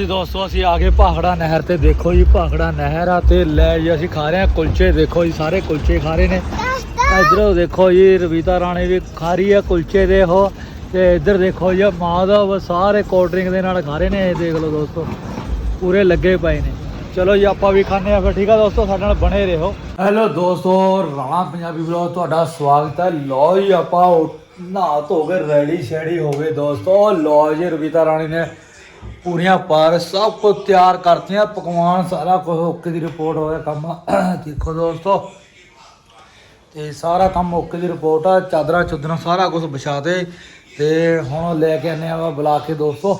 ਜੀ ਦੋਸਤੋ ਅਸੀਂ ਆ ਗਏ ਭਾਖੜਾ ਨਹਿਰ ਤੇ। ਦੇਖੋ ਜੀ ਭਾਖੜਾ ਨਹਿਰ ਆ ਤੇ ਲੈ ਜੀ ਅਸੀਂ ਖਾ ਰਹੇ ਹਾਂ ਕੁਲਚੇ। ਦੇਖੋ ਜੀ ਸਾਰੇ ਕੁਲਚੇ ਖਾ ਰਹੇ ਨੇ। ਇਧਰੋਂ ਦੇਖੋ ਜੀ ਰਵੀਤਾ ਰਾਣੀ ਵੀ ਖਾ ਰਹੀ ਹੈ ਕੁਲਚੇ ਦੇ ਉਹ। ਤੇ ਇੱਧਰ ਦੇਖੋ ਜੀ ਮਾਧਵ ਸਾਰੇ ਕੋਲਡ ਡਰਿੰਕ ਦੇ ਨਾਲ ਖਾ ਰਹੇ ਨੇ ਇਹ ਦੇਖ ਲਓ ਦੋਸਤੋ। ਪੂਰੇ ਲੱਗੇ ਪਏ ਨੇ। ਚਲੋ ਜੀ ਆਪਾਂ ਵੀ ਖਾਣੇ ਆ ਫਿਰ। ਠੀਕ ਆ ਦੋਸਤੋ ਸਾਡੇ ਨਾਲ ਬਣੇ ਰਹੋ। ਹੈਲੋ ਦੋਸਤੋ ਰਾਣਾ ਪੰਜਾਬੀ ਬਲੌਗ ਤੁਹਾਡਾ ਸਵਾਗਤ ਹੈ। ਲੋ ਜੀ ਆਪਾਂ ਨਹਾ ਧੋ ਕੇ ਰੈਡੀ ਸ਼ੈਡੀ ਹੋ ਗਏ ਦੋਸਤੋ। ਲੋ ਜੀ ਰਵੀਤਾ ਰਾਣੀ ਨੇ ਪੂਰੀਆਂ ਪਾਰ ਸਭ ਕੁਝ ਤਿਆਰ ਕਰਤੀਆਂ। ਪਕਵਾਨ ਸਾਰਾ ਕੁਝ ਓਕੇ ਦੀ ਰਿਪੋਰਟ ਹੋਇਆ ਕੰਮ। ਦੇਖੋ ਦੋਸਤੋ, ਤੇ ਸਾਰਾ ਕੰਮ ਓਕੇ ਦੀ ਰਿਪੋਰਟ ਆ। ਚਾਦਰਾਂ ਚੁਦਰਾਂ ਸਾਰਾ ਕੁਝ ਵਿਛਾ ਦੇ ਤੇ ਹੁਣ ਲੈ ਕੇ ਆਨੇ ਆ ਬੁਲਾ ਕੇ ਦੋਸਤੋ।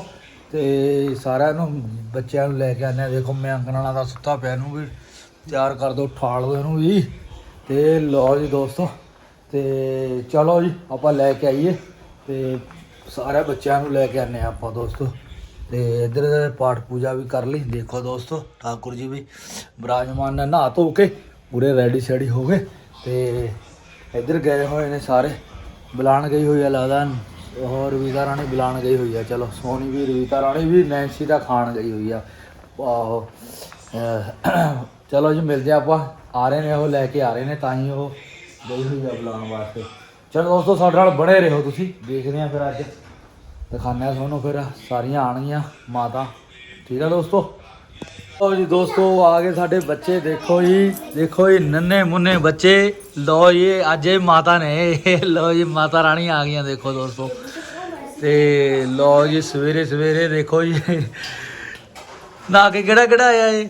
ਤੇ ਸਾਰਿਆਂ ਨੂੰ, ਬੱਚਿਆਂ ਨੂੰ ਲੈ ਕੇ ਆਨੇ ਆ। ਦੇਖੋ ਮੈਂ ਅੰਗਣਾਣਾ ਦਾ ਸੁੱਤਾ ਪਿਆ ਨੂੰ ਵੀ ਤਿਆਰ ਕਰ ਦੋ ਠਾਲ ਦੋ ਇਹਨੂੰ ਵੀ। ਤੇ ਲਓ ਜੀ ਦੋਸਤੋ, ਤੇ ਚਲੋ ਜੀ, ਆਪਾਂ ਲੈ ਕੇ ਆਈਏ। ਤੇ ਸਾਰੇ ਬੱਚਿਆਂ ਨੂੰ ਲੈ ਕੇ ਆਨੇ ਆ ਆਪਾਂ ਦੋਸਤੋ। ਤੇ ਇਧਰ ਪਾਠ ਪੂਜਾ ਵੀ ਕਰ ਲਈ। ਦੇਖੋ ਦੋਸਤੋ, ਠਾਕੁਰ ਜੀ ਵੀ ਬਿਰਾਜਮਾਨ ਨੇ ਨਹਾ ਧੋ ਕੇ ਪੂਰੇ ਰੈਡੀ ਸ਼ੈਡੀ ਹੋ ਗਏ ਤੇ ਇੱਧਰ ਗਏ ਹੋਏ ਨੇ ਸਾਰੇ। ਬੁਲਾਣ ਗਈ ਹੋਈ ਆ, ਲੱਗਦਾ ਹੋਰ ਰਵੀਤਾ ਰਾਣੀ ਬੁਲਾਣ ਗਈ ਹੋਈ ਆ। ਚਲੋ, ਸੋਨੀ ਵੀ, ਰਵੀਤਾ ਰਾਣੀ ਵੀ ਨੈਂਸੀ ਦਾ ਖਾਣ ਗਈ ਹੋਈ ਆ। ਆਹੋ। ਚਲੋ ਜੀ, ਮਿਲਦੇ ਆਪਾਂ। ਆ ਰਹੇ ਨੇ ਉਹ, ਲੈ ਕੇ ਆ ਰਹੇ ਨੇ, ਤਾਂ ਹੀ ਉਹ ਗਈ ਹੋਈ ਆ ਬੁਲਾਉਣ ਵਾਸਤੇ। ਚਲੋ ਦੋਸਤੋ, ਸਾਡੇ ਨਾਲ ਬਣੇ ਰਹੋ ਤੁਸੀਂ। ਦੇਖਦੇ ਆ ਫਿਰ ਅੱਜ। ਦਿਖਾਉਂਦੇ ਆ ਤੁਹਾਨੂੰ ਫਿਰ, ਸਾਰੀਆਂ ਆਣਗੀਆਂ ਮਾਤਾ। ਠੀਕ ਆ ਦੋਸਤੋ? ਲਓ ਜੀ ਦੋਸਤੋ, ਆ ਗਏ ਸਾਡੇ ਬੱਚੇ। ਦੇਖੋ ਜੀ ਦੇਖੋ ਜੀ, ਨੰਨੇ ਮੁੰਨੇ ਬੱਚੇ। ਲਓ ਜੀ ਅੱਜ ਇਹ ਮਾਤਾ ਨੇ। ਲਓ ਜੀ, ਮਾਤਾ ਰਾਣੀ ਆ ਗਈਆਂ, ਦੇਖੋ ਦੋਸਤੋ। ਤੇ ਲਓ ਜੀ, ਸਵੇਰੇ ਸਵੇਰੇ ਦੇਖੋ ਜੀ। ਨਾ ਕੇ ਕਿਹੜਾ ਕਿਹੜਾ ਆਇਆ ਏ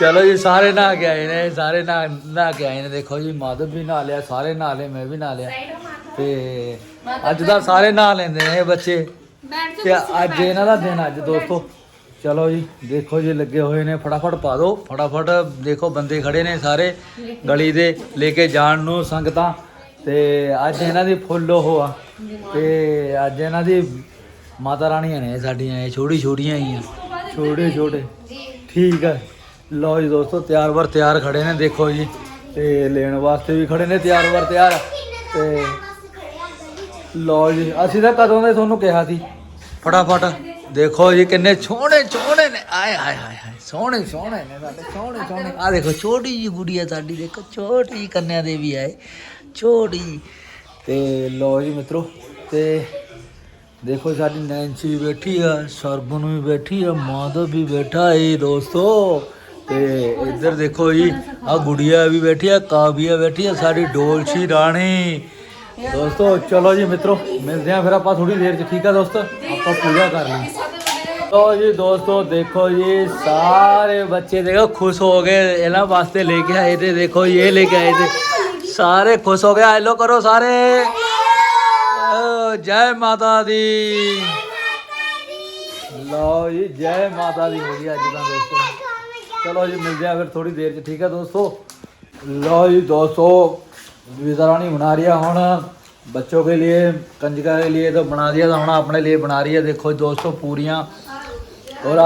ਚਲੋ ਜੀ, ਸਾਰੇ ਨਹਾ ਕੇ ਆਏ ਨੇ, ਸਾਰੇ ਨਹਾ ਨਹਾ ਕੇ ਆਏ ਨੇ। ਦੇਖੋ ਜੀ ਮਾਧਵ ਵੀ ਨਹਾ ਲਿਆ, ਸਾਰੇ ਨਹਾ ਲਏ, ਮੈਂ ਵੀ ਨਹਾ ਲਿਆ। ਤੇ ਅੱਜ ਦਾ ਸਾਰੇ ਨਹਾ ਲੈਂਦੇ ਨੇ ਇਹ ਬੱਚੇ। ਤੇ ਅੱਜ ਇਹਨਾਂ ਦਾ ਦਿਨ ਅੱਜ ਦੋਸਤੋ। ਚਲੋ ਜੀ ਦੇਖੋ ਜੀ ਲੱਗੇ ਹੋਏ ਨੇ ਫਟਾਫਟ ਪਾ ਦਿਓ। ਫਟਾਫਟ ਦੇਖੋ ਬੰਦੇ ਖੜੇ ਨੇ ਸਾਰੇ ਗਲੀ ਦੇ ਲੈ ਕੇ ਜਾਣ ਨੂੰ ਸੰਗਤਾਂ। ਤੇ ਅੱਜ ਇਹਨਾਂ ਦੀ ਫੁੱਲ ਉਹ ਆ। ਤੇ ਅੱਜ ਇਹਨਾਂ ਦੀ ਮਾਤਾ ਰਾਣੀਆਂ ਨੇ ਸਾਡੀਆਂ ਇਹ ਛੋਟੀ ਛੋਟੀਆਂ ਹੀ ਆ ਛੋਟੇ ਛੋਟੇ। ਠੀਕ ਹੈ ਲਓ ਜੀ ਦੋਸਤੋ ਤਿਆਰ ਵਰ ਤਿਆਰ ਖੜੇ ਨੇ ਦੇਖੋ ਜੀ। ਤੇ ਲੈਣ ਵਾਸਤੇ ਵੀ ਖੜੇ ਨੇ ਤਿਆਰ ਵਰ ਤਿਆਰ। ਤੇ ਲਓ ਜੀ ਅਸੀਂ ਤਾਂ ਕਦੋਂ ਦੇ ਤੁਹਾਨੂੰ ਕਿਹਾ ਸੀ? ਫਟਾਫਟ ਦੇਖੋ ਜੀ ਕਿੰਨੇ ਸੋਹਣੇ ਸੋਹਣੇ ਨੇ। ਆਏ ਹਾਏ ਹਾਏ ਹਾਏ ਸੋਹਣੇ ਸੋਹਣੇ ਨੇ ਸਾਡੇ ਸੋਹਣੇ ਸੋਹਣੇ। ਆ ਦੇਖੋ ਛੋਟੀ ਜੀ ਗੁੜੀਆ ਸਾਡੀ ਦੇਖੋ ਛੋਟੀ ਕੰਨਿਆ ਦੇਵੀ ਆਏ ਛੋਟੀ। ਤੇ ਲਓ ਜੀ ਮਿੱਤਰੋ ਤੇ ਦੇਖੋ ਸਾਡੀ ਨੈਂਸੀ ਵੀ ਬੈਠੀ ਆ ਸਰਬਨ ਵੀ ਬੈਠੀ ਆ ਮਾਧਵ ਵੀ ਬੈਠਾ ਏ ਦੋਸਤੋ। ਤੇ ਇੱਧਰ ਦੇਖੋ ਜੀ ਆ ਗੁੜੀਆ ਵੀ ਬੈਠੀ ਆ ਕਾਬੀਆ ਬੈਠੀ ਆ ਸਾਡੀ ਡੋਲਸ਼ੀ ਰਾਣੀ। ਦੋਸਤੋ ਚਲੋ ਜੀ ਮਿੱਤਰੋ ਮਿਲਦੇ ਆ ਫਿਰ ਆਪਾਂ ਥੋੜੀ ਦੇਰ ਚ ਠੀਕ ਆ ਦੋਸਤੋ? ਆਪਾਂ ਪੂਜਾ ਕਰ ਲਈ। ਲੋ ਜੀ ਦੋਸਤੋ ਦੇਖੋ ਜੀ ਸਾਰੇ ਬੱਚੇ ਦੇਖੋ ਖੁਸ਼ ਹੋ ਗਏ ਇਹਨਾਂ ਵਾਸਤੇ ਲੈ ਕੇ ਆਏ ਤੇ ਦੇਖੋ ਜੀ ਇਹ ਲੈ ਕੇ ਆਏ ਤੇ। ਸਾਰੇ ਖੁਸ਼ ਹੋ ਗਏ ਹੈਲੋ ਕਰੋ ਸਾਰੇ। ਓ, ਜੈ ਮਾਤਾ ਦੀ। ਲਓ ਜੀ ਜੈ ਮਾਤਾ ਦੀ ਹੋ ਗਈ ਅੱਜ ਦਾ ਦੋਸਤੋ। ਚਲੋ ਜੀ ਮਿਲਦੇ ਆ ਫਿਰ ਥੋੜੀ ਦੇਰ ਚ ਠੀਕ ਹੈ ਦੋਸਤੋ? ਲਓ ਜੀ ਦੋस्तों विदा रानी बना रही है ਹੁਣ बच्चों के लिए कंजका के लिए तो बना दिया था ਹੁਣ अपने लिए बना रही है देखो दोस्तों पूरियां और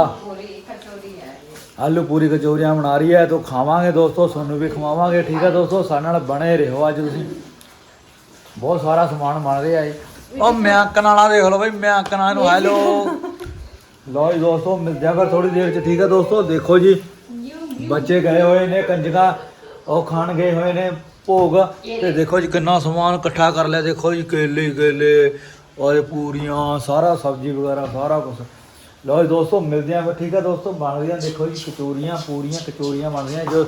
ਆਲੂ ਪੂਰੀ ਕਚੋਰੀਆਂ ਬਣਾ ਰਹੀ ਹੈ ਤਾਂ ਖਾਵਾਂਗੇ ਦੋਸਤੋ ਤੁਹਾਨੂੰ ਵੀ ਖਵਾਵਾਂਗੇ ਠੀਕ ਹੈ ਦੋਸਤੋ ਸਾਡੇ ਨਾਲ ਬਣੇ ਰਹੋ ਅੱਜ ਤੁਸੀਂ ਬਹੁਤ ਸਾਰਾ ਸਮਾਨ ਬਣ ਰਿਹਾ ਹੈ ਉਹ ਮਿਆਂਕਣ ਵਾਲਾ ਦੇਖ ਲਓ ਬਈ ਮਿਆਂਕਣਾ ਨੂੰ ਹੈਲੋ ਲਓ ਜੀ ਦੋਸਤੋ ਮਿਲਦੇ ਆ ਫਿਰ ਥੋੜੀ ਦੇਰ ਚ ਠੀਕ ਹੈ ਦੋਸਤੋ ਦੇਖੋ ਜੀ ਬੱਚੇ ਗਏ ਹੋਏ ਨੇ ਕੰਜਕਾਂ ਉਹ ਖਾਣ ਗਏ ਹੋਏ ਨੇ ਭੋਗ। ਤੇ ਦੇਖੋ ਜੀ ਕਿੰਨਾ ਸਮਾਨ ਇਕੱਠਾ ਕਰ ਲਿਆ। ਦੇਖੋ ਜੀ ਕੇਲੇ ਕੇਲੇ ਔਰ ਪੂਰੀਆਂ ਸਾਰਾ ਸਬਜ਼ੀ ਵਗੈਰਾ ਸਾਰਾ ਕੁਝ ਲਓ ਜੀ ਦੋਸਤੋ ਮਿਲਦੇ ਆ ਫਿਰ। ਠੀਕ ਹੈ ਦੋਸਤੋ ਬਣ ਰਹੀਆਂ ਦੇਖੋ ਜੀ ਕਚੋਰੀਆਂ ਪੂਰੀਆਂ ਕਚੋਰੀਆਂ ਬਣ ਰਹੀਆਂ ਜੋ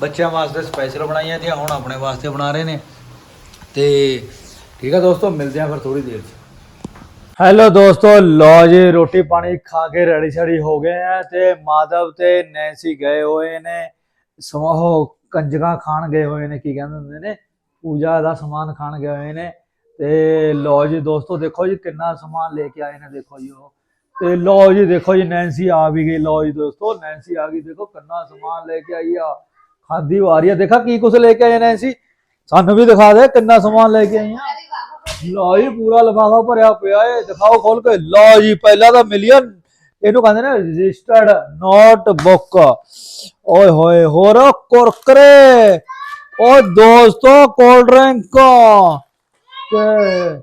ਬੱਚਿਆਂ ਵਾਸਤੇ ਸਪੈਸ਼ਲ ਬਣਾਈਆਂ ਤੇ ਹੁਣ ਆਪਣੇ ਵਾਸਤੇ ਬਣਾ ਰਹੇ ਨੇ। ਤੇ ਠੀਕ ਹੈ ਦੋਸਤੋ ਮਿਲਦੇ ਆ ਫਿਰ ਥੋੜੀ ਦੇਰ ਚ। ਹੈਲੋ ਦੋਸਤੋ ਲੋ ਜੀ ਰੋਟੀ ਪਾਣੀ ਖਾ ਕੇ ਰੈਡੀ ਸ਼ੈਡੀ ਹੋ ਗਏ ਆ ਤੇ ਮਾਧਵ ਤੇ ਨੈਂਸੀ ਗਏ ਹੋਏ ਨੇ। ਸਮੂਹ ਕੰਜਕਾਂ ਖਾਣ ਗਏ ਹੋਏ ਨੇ, ਕੀ ਕਹਿੰਦੇ ਹੁੰਦੇ ਨੇ, ਪੂਜਾ ਦਾ ਸਮਾਨ ਖਾਣ ਗਏ ਹੋਏ ਨੇ, ਤੇ ਲੋ ਜੀ ਦੋਸਤੋ, ਦੇਖੋ ਜੀ ਕਿੰਨਾ ਸਮਾਨ ਲੈ ਕੇ ਆਏ ਨੇ, ਦੇਖੋ ਜੀ ਉਹ। ਤੇ ਲੋ ਜੀ, ਦੇਖੋ ਜੀ ਨੈਂਸੀ ਆ ਵੀ ਗਈ ਲੋ ਜੀ ਦੋਸਤੋ ਨੈਂਸੀ ਆ ਗਈ, ਦੇਖੋ ਕਿੰਨਾ ਸਮਾਨ ਲੈ ਕੇ ਆਈ ਆ। ਖਾਦੀ ਵਾਰੀ ਆ, ਦੇਖਾ ਕੀ ਕੁਛ ਲੈ ਕੇ ਆਏ ਨੈਂਸੀ ਸਾਨੂੰ ਵੀ ਦਿਖਾ ਦੇ ਕਿੰਨਾ ਸਮਾਨ ਲੈ ਕੇ ਆਈ ਆ ਲੋ ਜੀ, ਪੂਰਾ ਲਿਫਾਫਾ ਭਰਿਆ ਪਿਆ ਏ, ਦਿਖਾਓ ਖੋਲ ਕੇ। ਲਓ ਜੀ, ਪਹਿਲਾਂ ਤਾਂ ਮਿਲੀਅਨ ਇਹਨੂੰ ਕਹਿੰਦੇ ਨੇ ਰਜਿਸਟਰਡ ਨੋਟ ਬੁੱਕ ਓਏ ਹੋਏ ਹੋਰ ਕੁਰਕਰੇ ਓ ਦੋਸਤੋ ਕੋਲਡ ਡਰਿੰਕ ਤੇ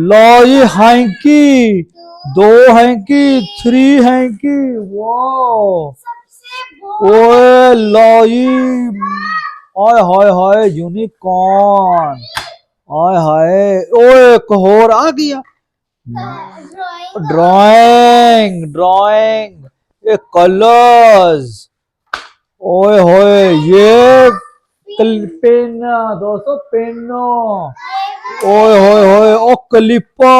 ਲਓ ਜੀ ਹੈਂਕੀ ਦੋ ਹੈਂਕੀ 3 ਹੈਂਕੀ ਵਾਓ ਓਏ ਲਓ ਜੀ ਆਏ ਹਾਏ ਹਾਏ ਯੂਨੀਕੌਰਨ ਆਏ ਹਾਏ ਓਏ ਇੱਕ ਹੋਰ ਆ ਗਿਆ ڈرائنگ ڈرائنگ یہ کلرز اوئے ہوئے یہ پین دوستو پینو اوئے ہوئے ہوئے او کلپا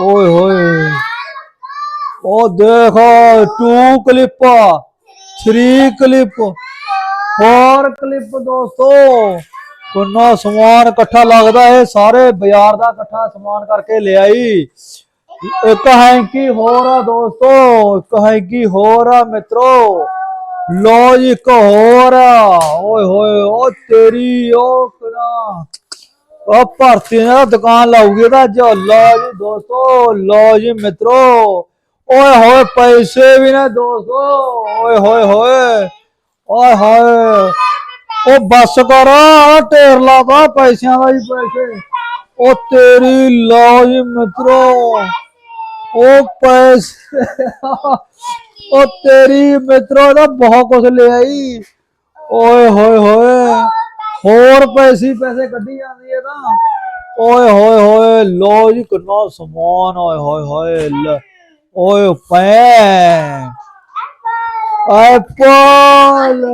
اوئے ہوئے او دیکھو two clip three clip four clip دوستو ਕਿੰਨਾ ਸਮਾਨ ਇਕੱਠਾ ਲੱਗਦਾ ਇਹ ਸਾਰੇ ਬਾਜ਼ਾਰ ਦਾ ਇਕੱਠਾ ਸਮਾਨ ਕਰਕੇ ਲਿਆਈ। ਇੱਕ ਹੈਂਕੀ ਹੋਰ ਆ ਦੋਸਤੋ, ਇੱਕ ਹੈਂਕੀ ਹੋਰ ਆ ਮਿੱਤਰੋ। ਲੋ ਜੀ, ਇੱਕ ਹੋਰ ਆ। ਓਏ ਹੋਏ, ਓ ਤੇਰੀ, ਓ ਕਿਨਾ ਉਹ ਭਰਤੀ ਨੇ ਦੁਕਾਨ ਲਾਉਗੀ ਇਹਦਾ ਝੋਲਾ ਜੀ ਦੋਸਤੋ ਲੋ ਜੀ ਮਿੱਤਰੋ। ਓਏ ਹੋਏ, ਪੈਸੇ ਵੀ ਨੇ ਦੋਸਤੋ। ਓਏ ਹੋਏ ਹੋਏ, ਓਏ ਹੋਏ। ਉਹ ਬੱਸ ਕਰ ਆਹ ਢੇਰ ਲਾਦਾ ਪੈਸਿਆਂ ਦਾ ਹੀ ਪੈਸੇ। ਉਹ ਤੇਰੀ ਲੋ ਜੀ ਮਿੱਤਰੋ ਉਹ ਪੈਸੇ ਉਹ ਤੇਰੀ ਮਿੱਤਰੋ ਦਾ ਬਹੁਤ ਕੁਝ ਲੈ ਆਈ ਓਏ ਹੋਏ ਹੋਏ ਹੋਰ ਪੈਸੇ ਹੀ ਪੈਸੇ ਕੱਢੀ ਜਾਂਦੀ ਹੈ ਨਾ ਓਏ ਹੋਏ ਹੋਏ ਲੋ ਜੀ ਕਿੰਨਾ ਸਮਾਨ ਓਏ ਹੋਏ ਹੋਏ ਲੈ, ਓਏ ਪੈ ਐਪਲ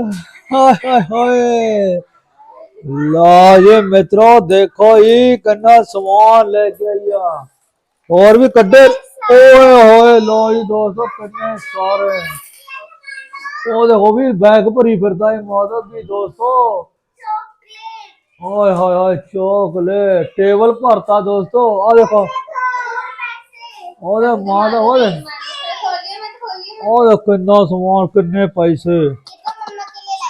ਹਾਏ ਹਾਏ ਹਾਏ ਲਓ ਜੀ ਮਿੱਤਰੋ ਦੇਖੋ ਇਹ ਕਿੰਨਾ ਸਮਾਨ ਲੈ ਕੇ ਆਇਆ ਹੋਰ ਵੀ ਕੱਢੇ ਓਏ ਹੋਏ ਲੋ ਜੀ ਦੋਸਤੋ ਕਿੰਨੇ ਸਾਰੇ ਉਹ ਦੇਖੋ ਵੀ ਬੈਗ ਭਰੀ ਫਿਰਦਾ ਹੈ ਮੌਦਬ ਵੀ ਦੋਸਤੋ ਓਏ ਹੋਏ ਹੋਏ ਚੋਕਲੇਟ ਟੇਬਲ ਭਰਤਾ ਦੋਸਤੋ ਆ ਦੇਖੋ ਉਹਦੇ ਮਾਂ ਦਾ ਉਹਦੇ ਉਹਦੇ ਕਿੰਨਾ ਸਮਾਨ ਕਿੰਨੇ ਪੈਸੇ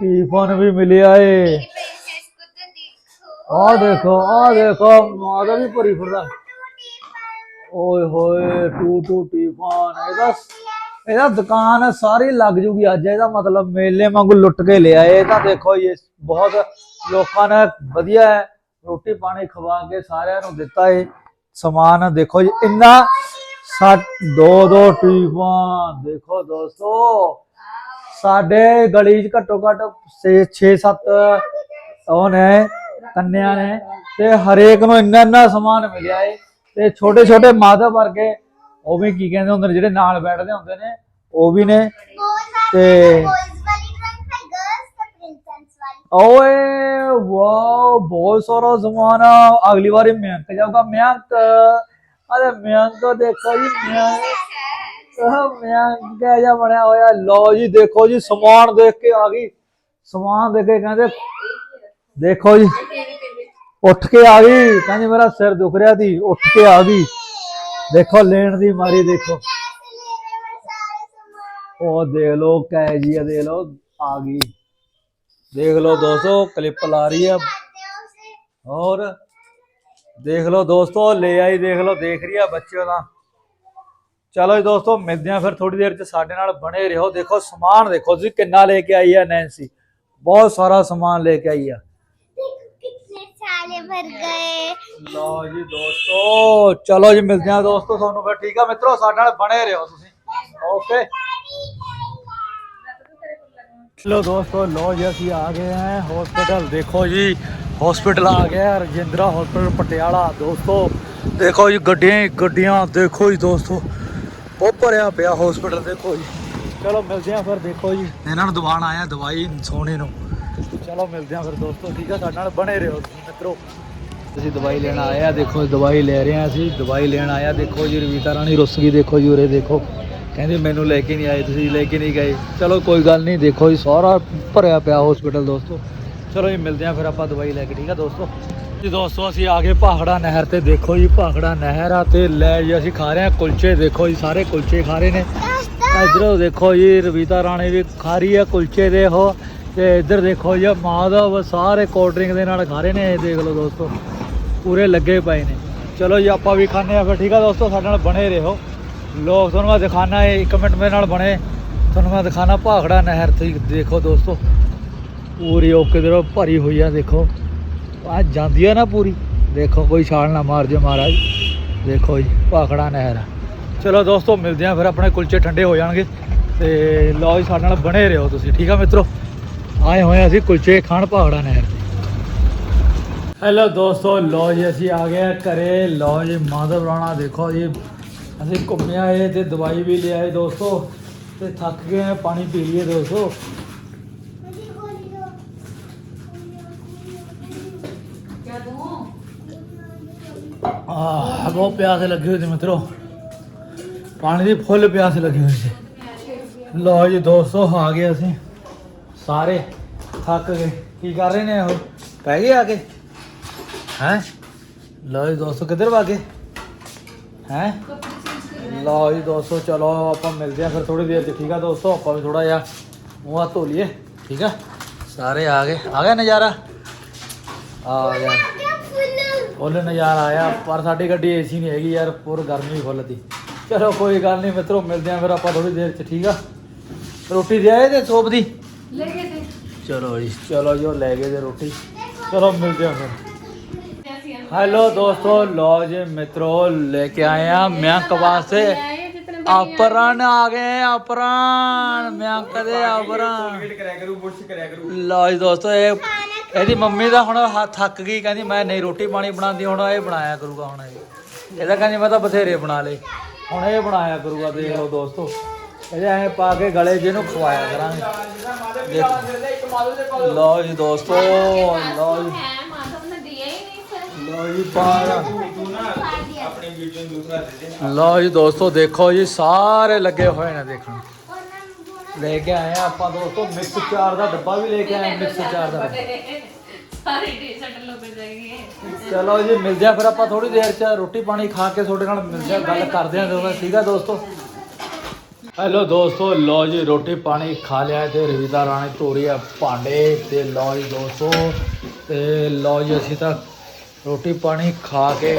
ਟੀਫਨ ਵੀ ਮਿਲਿਆ ਏ। ਆ ਦੇਖੋ ਆ ਦੇਖੋ ਮਾਦਾ ਵੀ ਭਰੀ ਫਿਰਦਾ। ਓਏ ਹੋਏ ਟੂ ਟੂ ਟੀਫਨ ਇਹਦਾ ਇਹਦਾ ਦੁਕਾਨ ਸਾਰੀ ਲੱਗ ਜੂਗੀ ਅੱਜ। ਇਹਦਾ ਮਤਲਬ ਮੇਲੇ ਵਾਂਗੂ ਲੁੱਟ ਕੇ ਲਿਆ ਇਹ ਤਾਂ ਦੇਖੋ ਇਹ ਬਹੁਤ ਲੋਕਾਂ ਨੇ ਵਧੀਆ ਰੋਟੀ ਪਾਣੀ ਖਵਾ ਕੇ ਸਾਰਿਆਂ ਨੂੰ ਦਿੱਤਾ ਏ। ਸਮਾਨ ਦੇਖੋ ਜੀ, ਇੰਨਾ ਸੱਤ ਦੋ ਦੋ ਟੀਫਨ ਦੇਖੋ ਦੋਸਤੋ ਸਾਡੇ ਗਲੀ 'ਚ ਘੱਟੋ ਘੱਟ 6 7 ਉਹ ਨੇ, ਕੰਨਿਆ ਨੇ, ਤੇ ਹਰੇਕ ਨੂੰ ਇੰਨਾ ਇੰਨਾ ਸਮਾਨ ਮਿਲਿਆ ਏ। ਤੇ ਛੋਟੇ ਛੋਟੇ ਮਾਧਵ ਵਰਗੇ, ਉਹ ਵੀ ਕੀ ਕਹਿੰਦੇ ਹੁੰਦੇ ਨੇ, ਜਿਹੜੇ ਨਾਲ ਬੈਠਦੇ ਹੁੰਦੇ ਨੇ, ਉਹ ਵੀ ਨੇ। ਤੇ ਓਏ ਵਾਓ, ਬਹੁਤ ਸਾਰਾ ਸਮਾਨ ਅਗਲੀ ਵਾਰੀ ਮਿਆਂਕ ਜਾਊਗਾ ਮਿਆਂਕ ਅਰੇ ਮਿਆਂਕ ਦੇਖੋ ਜੀ ਮਿਆਂਕ ਆਹ ਮਿਆਂਕ ਬਣਿਆ ਹੋਇਆ, ਲਓ ਜੀ, ਦੇਖੋ ਜੀ, ਸਮਾਨ ਦੇਖ ਕੇ ਆ ਗਈ। ਸਮਾਨ ਦੇਖ ਕੇ ਕਹਿੰਦੇ, ਦੇਖੋ ਜੀ, ਉੱਠ ਕੇ ਆ ਗਈ। ਕਹਿੰਦੀ, ਮੇਰਾ ਸਿਰ ਦੁਖ ਰਿਹਾ ਸੀ, ਉੱਠ ਕੇ ਆ ਗਈ। ਦੇਖੋ, ਲੈਣ ਦੀ ਮਾਰੀ ਦੇਖੋ। ਉਹ ਦੇਖ ਲੋ ਕੈ ਜੀ ਆ ਦੇਖ ਲੋ ਆ ਗਈ। ਦੇਖ ਲੋ ਦੋਸਤੋ ਕਲਿੱਪ ਲਾ ਰਹੀ ਆ। ਹੋਰ, ਦੇਖ ਲੋ ਦੋਸਤੋ, ਲੈ ਆਈ, ਦੇਖ ਲੋ ਦੇਖ ਰਹੀ ਆ ਬੱਚਿਓ ਦਾ। ਚਲੋ ਜੀ ਦੋਸਤੋ ਮਿਲਦੇ ਆ ਫਿਰ ਥੋੜੀ ਦੇਰ ਚ। ਸਾਡੇ ਨਾਲ ਬਣੇ ਰਹੋ। ਦੇਖੋ ਸਮਾਨ ਦੇਖੋ। ਤੁਸੀਂ ਕਿੰਨਾ ਲੈ ਕੇ ਆਈ ਆ ਨੈਂਸੀ ਬਹੁਤ ਸਾਰਾ ਸਮਾਨ ਲੈ ਕੇ ਆਈ ਆ। ਚਲੋ ਜੀ ਮਿਲਦੇ ਆ ਦੋਸਤੋ ਤੁਹਾਨੂੰ ਫਿਰ। ਠੀਕ ਆ ਮਿੱਤਰੋ ਸਾਡੇ ਨਾਲ ਬਣੇ ਰਹੋ ਤੁਸੀਂ। ਓਕੇ। ਲੋ ਦੋਸਤੋ ਲੋ ਜੀ ਅਸੀਂ ਆ ਗਏ ਹਾਂ ਹਸਪੀਟਲ ਦੇਖੋ ਜੀ ਹਸਪੀਟਲ ਆ ਗਿਆ ਰਜਿੰਦਰਾ ਹਸਪੀਟਲ ਪਟਿਆਲਾ। ਦੋਸਤੋ ਦੇਖੋ ਜੀ ਗੱਡੀਆਂ ਗੱਡੀਆਂ। ਦੇਖੋ ਜੀ ਦੋਸਤੋ ਉਹ ਭਰਿਆ ਪਿਆ ਹਸਪੀਟਲ ਦੇਖੋ ਜੀ। ਚਲੋ ਮਿਲਦੇ ਆ ਫਿਰ ਦੇਖੋ ਜੀ। ਇਹਨਾਂ ਨੂੰ ਦਵਾਣ ਆਇਆ ਦਵਾਈ ਸੋਨੇ ਨੂੰ। ਚਲੋ ਮਿਲਦੇ ਆ ਫਿਰ ਦੋਸਤੋ ਠੀਕ ਆ? ਸਾਡੇ ਨਾਲ ਬਣੇ ਰਹੋ ਤੁਸੀਂ ਮਿੱਤਰੋ। ਅਸੀਂ ਦਵਾਈ ਲੈਣ ਆਏ ਆ ਦੇਖੋ ਦਵਾਈ ਲੈ ਰਹੇ ਆ ਅਸੀਂ। ਦਵਾਈ ਲੈਣ ਆਇਆ ਦੇਖੋ ਜੀ ਰਵੀਤਾ ਰਾਣੀ ਰੁੱਸ ਗਈ ਦੇਖੋ ਜੀ ਉਰੇ ਦੇਖੋ। ਕਹਿੰਦੇ ਮੈਨੂੰ ਲੈ ਕੇ ਨਹੀਂ ਆਏ ਤੁਸੀਂ ਲੈ ਕੇ ਨਹੀਂ ਗਏ। ਚਲੋ ਕੋਈ ਗੱਲ ਨਹੀਂ ਦੇਖੋ ਜੀ ਸਾਰਾ ਭਰਿਆ ਪਿਆ ਹਸਪੀਟਲ ਦੋਸਤੋ। ਚਲੋ ਜੀ ਮਿਲਦੇ ਆ ਫਿਰ ਆਪਾਂ ਦਵਾਈ ਲੈ ਕੇ ਠੀਕ ਆ ਦੋਸਤੋ? ਜੀ ਦੋਸਤੋ ਅਸੀਂ ਆ ਗਏ ਭਾਖੜਾ ਨਹਿਰ ਤੇ। ਦੇਖੋ ਜੀ ਭਾਖੜਾ ਨਹਿਰ ਆ ਤੇ ਲੈ ਜੀ ਅਸੀਂ ਖਾ ਰਹੇ ਹਾਂ ਕੁਲਚੇ। ਦੇਖੋ ਜੀ ਸਾਰੇ ਕੁਲਚੇ ਖਾ ਰਹੇ ਨੇ। ਇਧਰੋਂ ਦੇਖੋ ਜੀ ਰਵੀਤਾ ਰਾਣੀ ਵੀ ਖਾ ਰਹੀ ਹੈ ਕੁਲਚੇ ਦੇ ਉਹ। ਤੇ ਇੱਧਰ ਦੇਖੋ ਜੀ ਮਾਧਵ ਸਾਰੇ ਕੋਲਡ ਡਰਿੰਕ ਦੇ ਨਾਲ ਖਾ ਰਹੇ ਨੇ। ਇਹ ਦੇਖ ਲਓ ਦੋਸਤੋ ਪੂਰੇ ਲੱਗੇ ਪਏ ਨੇ। ਚਲੋ ਜੀ ਆਪਾਂ ਵੀ ਖਾਣੇ ਆ ਫਿਰ ਠੀਕ ਆ ਦੋਸਤੋ ਸਾਡੇ ਨਾਲ ਬਣੇ ਰਹੋ। ਲੋਕ ਤੁਹਾਨੂੰ ਮੈਂ ਦਿਖਾਣਾ ਹੈ ਇੱਕ ਮਿੰਟ ਮੇਰੇ ਨਾਲ ਬਣੇ। ਤੁਹਾਨੂੰ ਮੈਂ ਦਿਖਾਣਾ ਭਾਖੜਾ ਨਹਿਰ। ਤੇ ਦੇਖੋ ਦੋਸਤੋ ਪੂਰੀ ਉਹ ਕਿਧਰੋਂ ਭਰੀ ਹੋਈ ਆ ਦੇਖੋ। ਆ ਜਾਂਦੀ ਆ ਨਾ ਪੂਰੀ। ਦੇਖੋ, ਕੋਈ ਛਾਲ ਨਾ ਮਾਰ ਜੇ ਮਹਾਰਾਜ। ਦੇਖੋ ਜੀ, ਭਾਖੜਾ ਨਹਿਰ ਚਲੋ ਦੋਸਤੋ, ਮਿਲਦੇ ਆ ਫਿਰ ਆਪਣੇ ਕੁਲਚੇ ਠੰਡੇ ਹੋ ਜਾਣਗੇ। ਤੇ ਲਓ ਜੀ, ਸਾਡੇ ਨਾਲ ਬਣੇ ਰਹੋ ਤੁਸੀਂ। ਠੀਕ ਆ ਮਿੱਤਰੋ? ਆਏ ਹੋਏ ਅਸੀਂ ਕੁਲਚੇ ਖਾਣ ਭਾਖੜਾ ਨਹਿਰ ਤੇ ਹੈਲੋ ਦੋਸਤੋ, ਲਓ ਜੀ, ਅਸੀਂ ਆ ਗਏ ਆ ਘਰੇ। ਲਓ ਜੀ ਮਾਧਵ ਰਾਣਾ, ਦੇਖੋ ਜੀ। ਅਸੀਂ ਘੁੰਮਿਆ ਆਏ ਤੇ ਦਵਾਈ ਵੀ ਲਿਆਏ ਦੋਸਤੋ। ਤੇ ਥੱਕ ਗਏ ਪਾਣੀ ਪੀ ਲਈਏ ਦੋਸਤੋ। ਆਹ, ਬਹੁਤ ਪਿਆਸ ਲੱਗੀ ਹੋਈ ਸੀ ਮਿੱਤਰੋ। ਪਾਣੀ ਦੀ ਫੁੱਲ ਪਿਆਸ ਲੱਗੀ ਹੋਈ ਸੀ। ਲਓ ਜੀ ਦੋਸਤੋ, ਆ ਗਏ ਅਸੀਂ। ਸਾਰੇ ਥੱਕ ਗਏ। ਕੀ ਕਰ ਰਹੇ ਨੇ ਉਹ? ਪੈ ਗਏ ਆ ਕੇ? ਹੈ? ਲਓ ਜੀ ਦੋਸਤੋ, ਕਿੱਧਰ ਵਾਗੇ ਹੈ? ਲਓ ਜੀ ਦੋਸਤੋ, ਚਲੋ ਆਪਾਂ ਮਿਲਦੇ ਆ ਫਿਰ ਥੋੜੀ ਦੇਰ ਚ, ਠੀਕ ਆ ਦੋਸਤੋ? ਆਪਾਂ ਵੀ ਥੋੜਾ ਜਿਹਾ ਮੂੰਹ ਹੱਥ ਧੋ ਲਈਏ, ਠੀਕ ਆ? ਸਾਰੇ ਆ ਗਏ। ਆ ਗਿਆ ਨਜ਼ਾਰਾ? ਆ ਗਿਆ। ਫੁੱਲ ਨਜ਼ਾਰਾ ਆਇਆ ਪਰ ਸਾਡੀ ਗੱਡੀ ਏਸੀ ਨਹੀਂ ਹੈਗੀ ਯਾਰ ਪੂਰ ਗਰਮੀ ਫੁੱਲ ਦੀ। ਚਲੋ ਕੋਈ ਗੱਲ ਨਹੀਂ ਮਿੱਤਰੋ ਮਿਲਦੇ ਆ ਫਿਰ ਆਪਾਂ ਥੋੜੀ ਦੇਰ ਚ ਠੀਕ ਆ? ਰੋਟੀ ਦੇ ਆਏ ਤੇ ਸੋਪ ਦੀ? ਲੈ ਗਏ ਤੇ। ਚਲੋ ਜੀ ਚਲੋ ਜੀ ਉਹ ਲੈ ਗਏ ਤੇ ਰੋਟੀ। ਚਲੋ ਮਿਲਦੇ ਆ ਫਿਰ। ਅਸੀਂ ਹੈਲੋ ਦੋਸਤੋ ਲੋ ਜੀ ਮਿੱਤਰੋ ਲੈ ਕੇ ਆਏ ਆ ਮਿਆਂਕ ਵਾਸਤੇ। ਆਏ ਜਿਤਨੇ ਆਪਰਨ ਆ ਗਏ ਆਪਰਨ ਮਿਆਂਕ ਦੇ ਆਪਰਨ ਕਰਿਆ ਇਹਦੀ ਮੰਮੀ ਦਾ ਹੁਣ ਹੱਥ ਥੱਕ ਗਈ, ਕਹਿੰਦੀ ਮੈਂ ਨਹੀਂ ਰੋਟੀ ਪਾਣੀ ਬਣਾਉਂਦੀ, ਹੁਣ ਇਹ ਬਣਾਇਆ ਕਰੂਗਾ ਹੁਣ ਇਹ। ਇਹਦਾ ਕਹਿੰਦੀ ਮੈਂ ਤਾਂ ਬਥੇਰੇ ਬਣਾ ਲਏ। ਹੁਣ ਇਹ ਬਣਾਇਆ ਕਰੂਗਾ, ਦੇਖ ਲਓ ਦੋਸਤੋ। ਇਹਦੇ ਐ ਪਾ ਕੇ ਗਲੇ ਜਿਹਨੂੰ ਖਵਾਇਆ ਕਰਾਂਗੇ। ਦੇਖੋ। ਲਓ ਜੀ ਦੋਸਤੋ, ਲਓ ਜੀ। ਹੈ ਮਾਧਵ ਨੇ ਦਿਆ ਹੀ ਨਹੀਂ ਫਿਰ ਲਓ ਜੀ ਪਾ ਤੂੰ ਨਾ ਆਪਣੀ ਵੀਡੀਓ ਨੂੰ ਦੂਸਰਾ ਲਓ ਜੀ ਦੋਸਤੋ, ਦੇਖੋ ਜੀ, ਸਾਰੇ ਲੱਗੇ ਹੋਏ ਨੇ ਦੇਖਣ। ਲੈ ਕੇ ਆਏ ਆ ਆਪਾਂ ਦੋਸਤੋ, ਮਿਕਸ ਚਾਰ ਦਾ ਡੱਬਾ ਵੀ ਲੈ ਕੇ ਆਏ ਮਿਕਸ ਚਾਰ ਦਾ ਸਾਰੇ ਟੀ-ਸ਼ਰਟ ਲੋਕ ਜਾਏਗੇ ਚਲੋ ਜੀ, ਮਿਲਦੇ ਆ ਫਿਰ ਆਪਾਂ ਥੋੜੀ ਦੇਰ ਚ, ਰੋਟੀ ਪਾਣੀ ਖਾ ਕੇ ਤੁਹਾਡੇ ਨਾਲ ਮਿਲਦੇ ਆ ਗੱਲ ਕਰਦੇ ਆ ਦੋਵੇਂ ਠੀਕ ਆ ਦੋਸਤੋ? ਹੈਲੋ ਦੋਸਤੋ, ਲਓ ਜੀ, ਰੋਟੀ ਪਾਣੀ ਖਾ ਲਿਆ ਤੇ ਰਵਿਤਾ ਰਾਣੀ ਧੋਰੀ ਆ ਭਾਂਡੇ ਤੇ ਲਓ ਜੀ ਦੋਸਤੋ, ਤੇ ਲਓ ਜੀ ਅਸੀਂ ਤਾਂ ਰੋਟੀ ਪਾਣੀ ਖਾ ਕੇ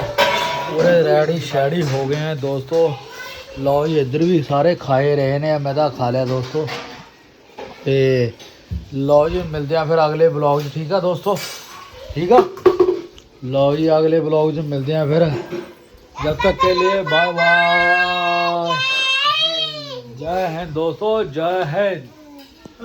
ਪੂਰੇ ਰੈਡੀ ਸ਼ੈਡੀ ਹੋ ਗਏ ਆ ਦੋਸਤੋ। ਲਓ ਜੀ, ਇੱਧਰ ਵੀ ਸਾਰੇ ਖਾਏ ਰਹੇ ਨੇ, ਮੈਂ ਤਾਂ ਖਾ ਲਿਆ ਦੋਸਤੋ। ਤੇ لو جی ملتے ہیں پھر اگلے بلاگ ٹھیک ہے دوستو ٹھیک ہے لو جی اگلے بلاگ ملتے ہیں پھر جب تک کے لیے باہ واہ جے ہند دوستو جے ہند